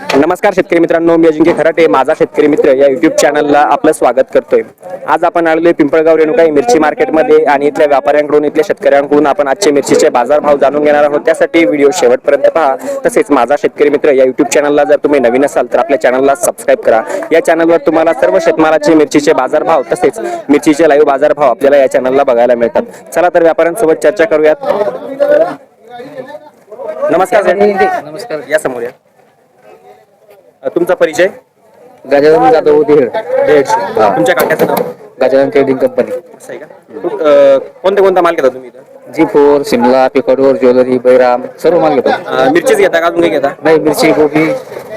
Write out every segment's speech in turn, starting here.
नमस्कार शेतकरी मित्रांनो मी अजिंक्य खराटे माझा शेतकरी मित्र या युट्यूब चॅनलला आपलं स्वागत करतोय. आज आपण आलेलो पिंपळगाव रेणुकाई मिरची मार्केटमध्ये आणि इथल्या व्यापाऱ्यांकडून इथल्या शेतकऱ्यांकडून आपण आजचे मिरचीचे बाजारभाव जाणून घेणार आहोत. त्यासाठी व्हिडिओ शेवटपर्यंत पहा. तसेच माझा शेतकरी मित्र या युट्यूब चॅनलला जर तुम्ही नवीन असाल तर आपल्या चॅनलला सबस्क्राईब करा. या चॅनलवर तुम्हाला सर्व शेतमालाचे मिरचीचे बाजारभाव तसेच मिरचीचे लाईव्ह बाजारभाव आपल्याला या चॅनलला बघायला मिळतात. चला तर व्यापाऱ्यांसोबत चर्चा करूयात. नमस्कार नमस्कार. या समोर या. अ, तुमचा परिचय? गजानन जाधव दीडशे तुमच्या काट्याचं नाव? गजानन ट्रेडिंग कंपनी असं आहे का? कुठ- अ, कोणता कोणता माल घेता तुम्ही इथं? जी फोर शिमला पिकडोर ज्वेलरी बैराम सर्व माल घेतो. अ, मिरचीच घेता का अजून काही घेता? नाही मिरची गोबी.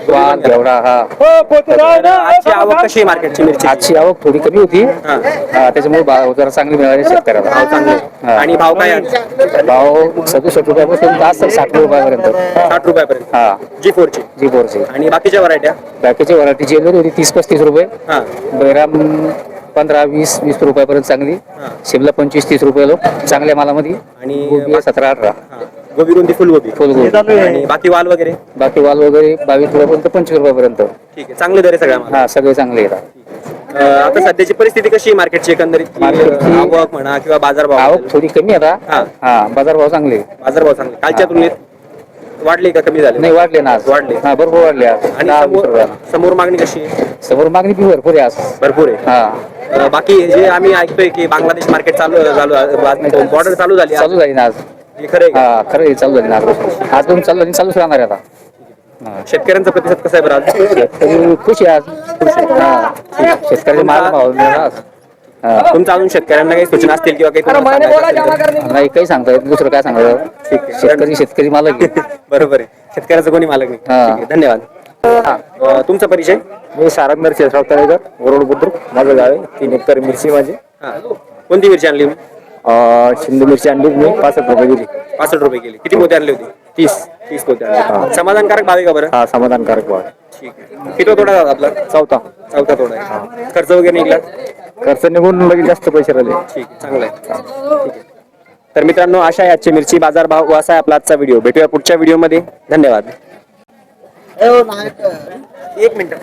वाल घेवडा हा. आजची आवक कशी आहे मार्केटची मिरची? आजची आवक थोडी कमी होती. हा. हा, त्याच्यामुळे भाव जरा चांगली मिळाली शेतकऱ्याला. चांगले. हा. आणि भाव काय आहे? भाव सदुसष्ट रुपयापासून जास्त साठ रुपयापर्यंत. साठ रुपयापर्यंत. हा. जी फोरची जी फोरची आणि बाकीच्या व्हरायट्या बाकीची व्हरायटी ज्वेलरी होती तीस पस्तीस रुपये. हा. बैराम पंधरा वीस वीस रुपयापर्यंत चांगली. हा. शिमला पंचवीस तीस रुपये लो. चांगल्या मालामध्ये. आणि गोबी आहे सतरा अठरा. हा. गोबी कोणती फुलगोबी. फुलगोबी आणि बाकी वाल वगैरे? बाकी वाल वगैरे बावीस रुपयापर्यंत पंचवीस रुपयापर्यंत ठीक आहे. चांगले दर आहे सगळ्या हा सगळे चांगले येतात आता सध्याची परिस्थिती कशी आहे मार्केटची एकंदरीत की, आवक म्हणा किंवा बाजारभाव आवक थोडी कमी आता. हा. हा बाजार भाव चांगले बाजारभाव चांगले. कालच्या तुलनेत वाढले का कमी झाले? नाही वाढले ना आज. वाढले. हा भरपूर वाढले आज. आणि दहा वीस समोर रुपयाला. समोर मागणी कशी आहे? समोर मागणी बी भरपूर आहे आज. भरपूर आहे. हा. अ, बाकी जे आम्ही ऐकतोय की बांगलादेश मार्केट चालू चालू बॉर्डर चालू झाली चालू झाली ना आज. हे खरं आहे का? हा खरं आहे, चालू झाली ना आज आज पण चालू झाली चालूच राहणार आहे आता हा. शेतकऱ्यांचा प्रतिसाद कसा आहे बरं आज? शेतकरी खुश आहे आज हा शेतकऱ्याचे माल भाव मिळाला आज. हा. अजून शेतकऱ्यांना काही सूचना असतील किंवा काही तुम्हाला सांगायचं असेल तर? नाही काही सांगता येत दुसरं काय सांगायचं शेतकरी शेतकरी मालक आहे. बरोबर आहे शेतकऱ्याचं कोणी मालक नाही हा. ठीक आहे, धन्यवाद अ, तुमचा परिचय मी सारंगनर शेषराव तळेकर वरोड बुद्रुक माझं गाव आहे तीन एकर मिरची माझी हा. कोणती मिरची आणली तुम्ही? अं, शिंदे मिरची आणली मी. पासष्ट रुपये दिली पासष्ट रुपये गेली किती पोते आणली होती? तीस. तीस पोते आणली समाधानकारक भाव आहे का बरं? हा समाधानकारक भाव आहे. ठीक आहे. किती तोडा झाला आपला? चौथा. चौथा तोडा आहे. खर्च वगैरे निघला? खर्च निघून लगेच जास्त पैसे राहिले. ठीक आहे चांगलं आहे. ठीक आहे. तर मित्रांनो अशा आहे आजचे मिरची बाजार भाव व असा आहे आपला आजचा व्हिडिओ भेटूया पुढच्या व्हिडिओमध्ये धन्यवाद. एक मिनिट.